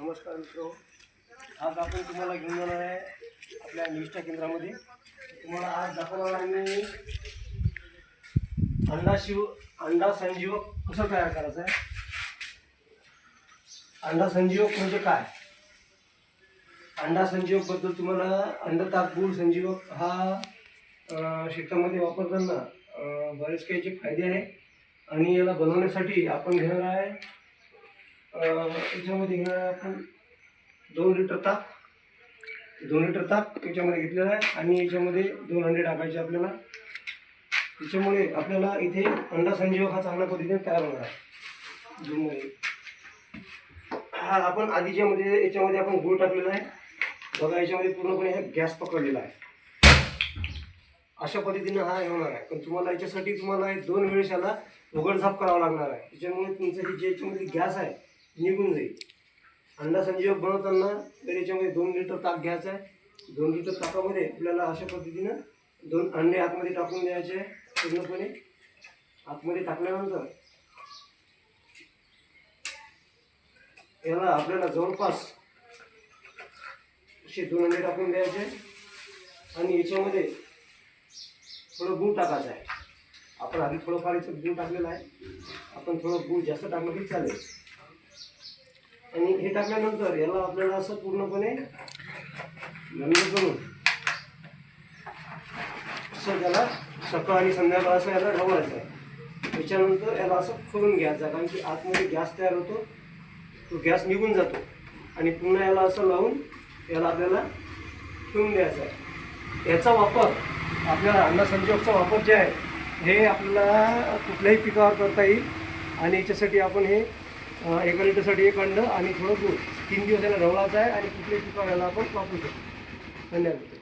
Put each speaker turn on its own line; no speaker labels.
नमस्कार मित्र. आज आपण तुम्हाला घेऊन जाणार आहे आपल्या निष्ठा केंद्रामध्ये. तुम्हाला आज दाखवणार आहे अंडा शिव अंडा संजीवक कसं तयार करायचं आहे? अंडा संजीवक म्हणजे काय? अंडा संजीवकबद्दल तुम्हाला अंडा तापूर संजीवक हा शेतामध्ये वापरताना बरेच काही जे फायदे आहे आणि याला बनवण्यासाठी आपण घेणार आहे याच्यामध्ये घेणार आहे आपण दोन लिटर ताक दोन लिटर ताक याच्यामध्ये घेतलेला आहे आणि याच्यामध्ये दोन अंडे टाकायचे आपल्याला. त्याच्यामुळे आपल्याला इथे अंडा संजीवक हा चांगल्या पद्धतीने तयार होणार आहे. दूधमध्ये हा आपण आधीच्यामध्ये याच्यामध्ये आपण गूळ टाकलेला आहे. बघा याच्यामध्ये पूर्णपणे हा गॅस पकडलेला आहे. अशा पद्धतीनं हा होणार आहे. पण तुम्हाला याच्यासाठी तुम्हाला हे दोन वेळेस याला उघडझाप करावा लागणार आहे. त्याच्यामुळे तुमचं हे जे याच्यामध्ये गॅस आहे निघून जाईल. अंडा संजीवक बनवताना तर याच्यामध्ये दोन लिटर ताक घ्यायचं आहे. दोन लिटर ताकामध्ये आपल्याला अशा पद्धतीनं दोन अंडे आतमध्ये टाकून द्यायचे आहे पूर्णपणे. आतमध्ये टाकल्यानंतर याला आपल्याला जवळपास असे दोन अंडे टाकून द्यायचे आणि याच्यामध्ये थोडं गूळ टाकायचं आहे. आपण आधी थोडंफार याचं गूळ टाकलेलं आहे. आपण थोडं गूळ जास्त टाकलं की चालेल. आणि हे टाकल्यानंतर याला आपल्याला असं पूर्णपणे बंद करून असं त्याला सकाळ आणि संध्याकाळ असं याला ढवळायचं आहे. त्याच्यानंतर याला असं खोलून घ्यायचं आहे कारण की आतमध्ये गॅस तयार होतो तो गॅस निघून जातो. आणि पुन्हा याला असं लावून याला आपल्याला ठेवून द्यायचा आहे. याचा वापर आपल्याला अन्न संजोगचा वापर जे आहे हे आपल्याला कुठल्याही पिकावर करता येईल. आणि याच्यासाठी आपण हे एका लिटरसाठी एक अंड आणि थोडं दूध तीन दिवस याला ढवळायचं आहे आणि कुठल्याही पिकावर याला आपण वापरू शकतो. धन्यवाद.